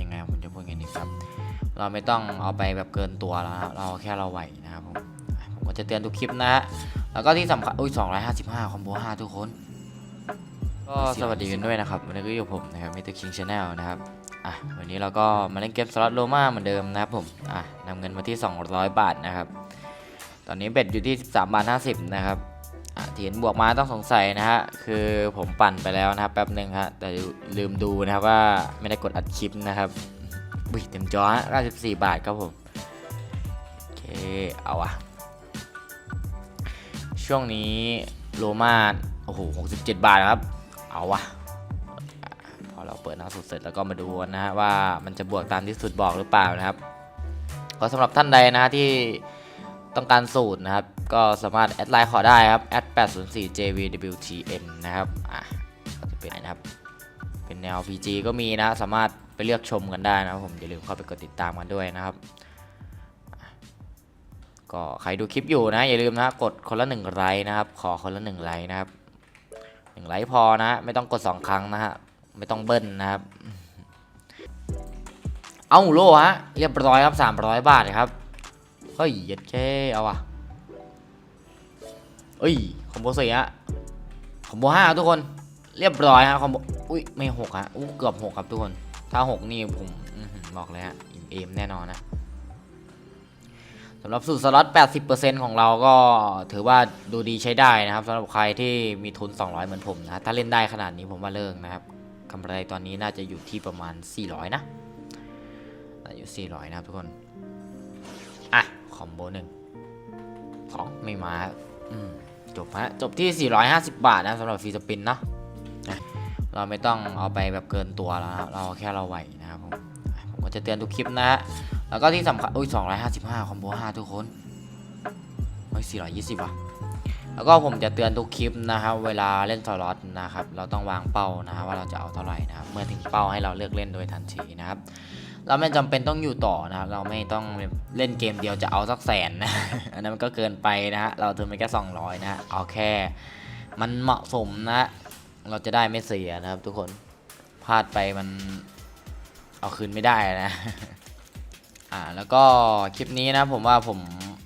ยังไงผมจะพูดไงดีครับ เราไม่ต้องเอาไปแบบเกินตัวแล้วนะครับเราแค่เราไหวนะครับผมผมก็จะเตือนทุกคลิปนะฮะแล้วก็ที่สำคัญอุ้ย255 คอมโบ5ทุกคน ก็สวัสดีกันด้วยนะครับวันนี้ก็อยู่ผมนะครับมิสเตอร์คิงชาแนลนะครับอะวันนี้เราก็มาเล่นเกมสล็อตโลมาเหมือนเดิมนะครับผมอะนำเงินมาที่ 200 บาทนะครับ ตอนนี้เบ็ดอยู่ที่13บาท50 นะครับ เห็นบวกมาต้องสงสัยนะฮะ คือผมปั่นไปแล้วนะครับแป๊บหนึ่งฮะ แต่ลืมดูนะครับว่าไม่ได้กดอัดคลิปนะครับอุ้ยเต็มจอฮะ94 บาทครับผม โอเค เอาอะช่วงนี้โลมาโอ้โห67 บาทครับ เอาอะพอเราเปิดหน้าสุดเสร็จแล้วก็มาดูกันนะฮะว่ามันจะบวกตามที่สุดบอกหรือเปล่านะครับ ก็สำหรับท่านใดนะฮะที่ ต้องการสูตรนะครับ ก็สามารถแอดไลน์ขอได้ครับแอด804 jvwtm นะครับอะจะเป็นนะครับ เป็นแนว PG ก็มีนะสามารถไปเลือกชมกันได้นะครับผมอย่าลืมเข้าไปกดติดตามกันด้วยนะครับ ก็ใครดูคลิปอยู่นะ อย่าลืมนะกดคนละหนึ่งไลค์นะครับ ขอคนละหนึ่งไลค์นะครับหนึ่งไลค์พอนะไม่ต้องกดสองครั้งนะฮะไม่ต้องเบิ้ลนะครับ เอาโลฮะเรียบร้อยครับสามร้อยบาทครับ เฮ้ยเย็ดแค่เอาอะเอ้ยคอมโบสี่ฮะคอมโบห้าทุกคนเรียบร้อยฮะคอมโบอุ้ยไม่หกฮะอู้เกือบหกครับทุกคน ถ้าหกนี่ผมบอกเลยฮะอิ่มเอมแน่นอนนะสำหรับสูตรสล็อต 80%ของเราก็ถือว่าดูดีใช้ได้นะครับสำหรับใครที่มีทุน 200 เหมือนผมนะถ้าเล่นได้ขนาดนี้ผมว่าเลิกนะครับกำไรตอนนี้น่าจะอยู่ที่ประมาณ 400 นะอายุ400 นะครับทุกคน อะ คอมโบหนึ่งสองไม่มาครับอืมจบฮะจบที่ 450 บาทนะสำหรับฟรีสปินเนาะเราไม่ต้องเอาไปแบบเกินตัวแล้วนะเราแค่เราไหวนะครับผมผมก็จะเตือนทุกคลิปนะฮะแล้วก็ที่สำคัญอุ้ย255 คอมโบ 5 ทุกคนเฮ้ย420ว่ะแล้วก็ผมจะเตือนทุกคลิปนะครับเวลาเล่นสล็อตนะครับเราต้องวางเป้านะว่าเราจะเอาเท่าไหร่นะครับเมื่อถึงเป้าให้เราเลือกเล่นโดยทันทีนะครับ เราไม่จำเป็นต้องอยู่ต่อนะครับ เราไม่ต้องเล่นเกมเดียวจะเอาสักแสนนะ อันนั้นมันก็เกินไปนะฮะ เราถึงไปแค่200 นะฮะ เอาแค่ มันเหมาะสมนะ เราจะได้ไม่เสียนะครับ ทุกคน พลาดไปมันเอาคืนไม่ได้นะ อ่า แล้วก็คลิปนี้นะผมว่าผม